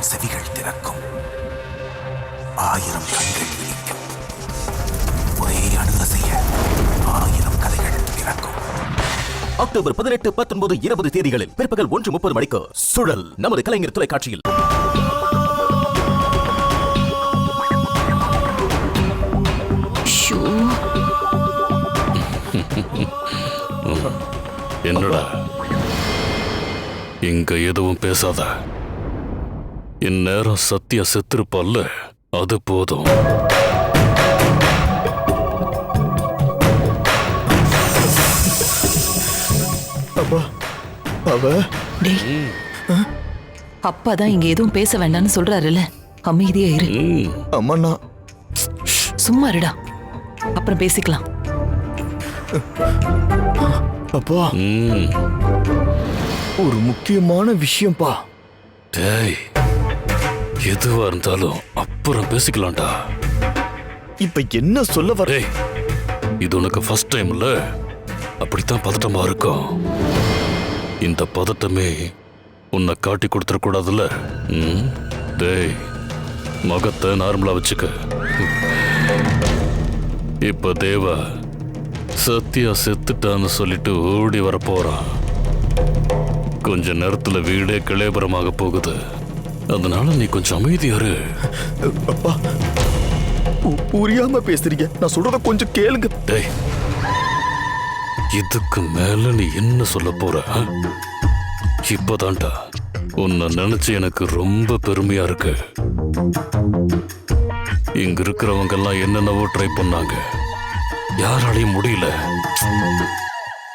ஆயிரம் செவிகள் திறக்கும் ஆயிரம் கண்கள் விழிக்கும் ஒரே அணுக செய்ய ஆயிரம் கதைகள் பிறக்கும் அக்டோபர் பதினெட்டு பத்தொன்பது இருபது தேதிகளில் பிற்பகல் ஒன்று முப்பது மணிக்கு சுழல் நமது கலைஞர் தொலைக்காட்சியில். ஷோ. என்னடா? இங்க எதுவும் பேசாத. இந்நேரம் சத்தியா செத்திருப்பல்ல அது போதும். அப்பா அவ? டேய். அப்பா தான் இங்க எதுவும் பேச வேண்டாம்னு சொல்றாருல்ல. அமைதியா இரு. ம், அம்மா நான் சும்மா இருடா. அப்புறம் பேசிக்கலாம். அப்பா. ஒரு முக்கியமான விஷயம்ப்பா டேய். எதுவா இருந்தாலும் அப்புறம் பேசிக்கலாம்டா. இப்ப என்ன சொல்ல வர இது உனக்கு ஃபர்ஸ்ட் டைம் இல்ல? அப்படித்தான் பதட்டமா இருக்கும். இந்த பதட்டமே உன்னை காட்டி கொடுத்துடக்கூடாதுல்ல ம்? டேய் முகத்தை நார்மலா வச்சுக்க. இப்ப தேவா சத்யா செத்துட்டான்னு சொல்லிட்டு ஓடி வர போறான். கொஞ்ச நேரத்துல வீடே கிளேபரமாக போகுது. அதனால நீ கொஞ்சம் அமைதியா இரு. அப்பா புரியாம பேசுறீங்க. நான் சொல்றத கொஞ்சம் கேளுங்க. டேய் இதுக்கு மேல நீ என்ன சொல்ல போற? இப்பதான்டா. உன்னை நினைச்சு எனக்கு ரொம்ப பெருமையா இருக்கு. இங்க இருக்கிறவங்க எல்லாம் என்னென்னவோ ட்ரை பண்ணாங்க. யாராலையும் முடியல.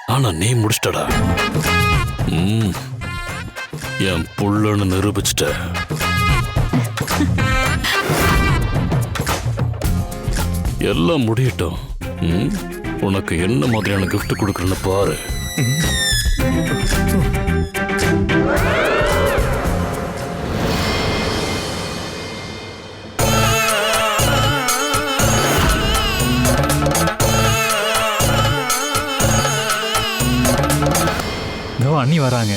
ஆனா நீ முடிச்சிட்டடா. என் புள்ளன்னு நிரூபிச்சிட்ட. எல்லாம் முடியட்டும். ம்? உனக்கு என்ன மாதிரியான கிஃப்ட் கொடுக்குறேன்னு பாரு. இதோ அண்ணி வராங்க.